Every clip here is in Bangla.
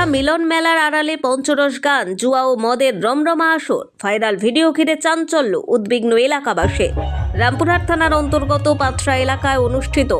রামপুরহাটা মিলন মেলার আড়ালে পঞ্চরস গান, জুয়া ও মদের রমরমা আসর, ভাইরাল ভিডিও ঘিরে চাঞ্চল্য উদ্বিগ্ন এলাকাবাসী। রামপুরহাট থানার অন্তর্গত পাত্রা এলাকায় অনুষ্ঠিত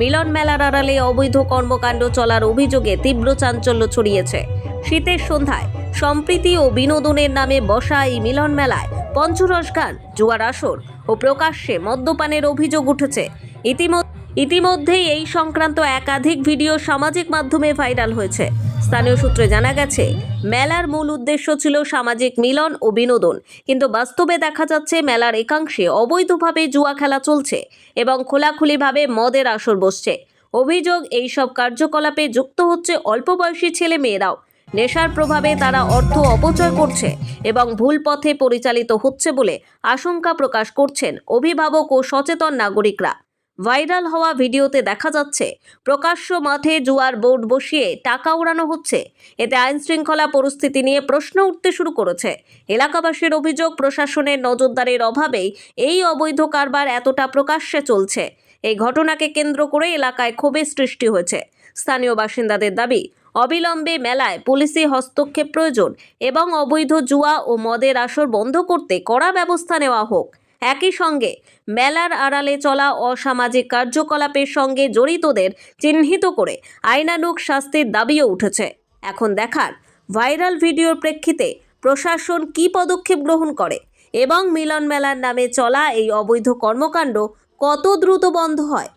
মিলন মেলার আড়ালে অবৈধ কর্মকাণ্ড চলার অভিযোগে তীব্র চাঞ্চল্য ছড়িয়েছে। শীতের সন্ধ্যায় সম্প্রীতি ও বিনোদনের নামে বসা এই মিলন মেলায় পঞ্চরস গান, জুয়ার আসর ও প্রকাশ্যে মদ্যপানের অভিযোগ উঠেছে। ইতিমধ্যে ইতিমধ্যেই এই সংক্রান্ত একাধিক ভিডিও সামাজিক মাধ্যমে ভাইরাল হয়েছে। স্থানীয় সূত্রে জানা গেছে, মেলার মূল উদ্দেশ্য ছিল সামাজিক মিলন ও বিনোদন। কিন্তু বাস্তবে দেখা যাচ্ছে মেলার একাংশে অবৈধভাবে জুয়া খেলা চলছে এবং খোলাখুলিভাবে মদের আসর বসছে। অভিযোগ, এই সব কার্যকলাপে যুক্ত হচ্ছে অল্প বয়সী ছেলে মেয়েরাও। নেশার প্রভাবে তারা অর্থ অপচয় করছে এবং ভুল পথে পরিচালিত হচ্ছে বলে আশঙ্কা প্রকাশ করছেন অভিভাবক ও সচেতন নাগরিকরা। ভাইরাল হওয়া ভিডিওতে দেখা যাচ্ছে, প্রকাশ্য মাঠে জুয়ার বোর্ড বসিয়ে টাকা উড়ানো হচ্ছে। এতে আইন শৃঙ্খলা পরিস্থিতি নিয়ে প্রশ্ন উঠতে শুরু করেছে। এলাকাবাসীর অভিযোগ, প্রশাসনের নজরদারির অভাবেই এই অবৈধ কারবার এতটা প্রকাশ্যে চলছে। এই ঘটনাকে কেন্দ্র করে এলাকায় ক্ষোভের সৃষ্টি হয়েছে। স্থানীয় বাসিন্দাদের দাবি, অবিলম্বে মেলায় পুলিশি হস্তক্ষেপ প্রয়োজন এবং অবৈধ জুয়া ও মদের আসর বন্ধ করতে কড়া ব্যবস্থা নেওয়া হোক। একই সঙ্গে মেলার আড়ালে চলা অসামাজিক কার্যকলাপের সঙ্গে জড়িতদের চিহ্নিত করে আইনানুক শাস্তির দাবিও উঠেছে। এখন দেখার ভাইরাল ভিডিওর প্রেক্ষিতে প্রশাসন কি পদক্ষেপ গ্রহণ করে এবং মিলন মেলার নামে চলা এই অবৈধ কর্মকাণ্ড কত দ্রুত বন্ধ হয়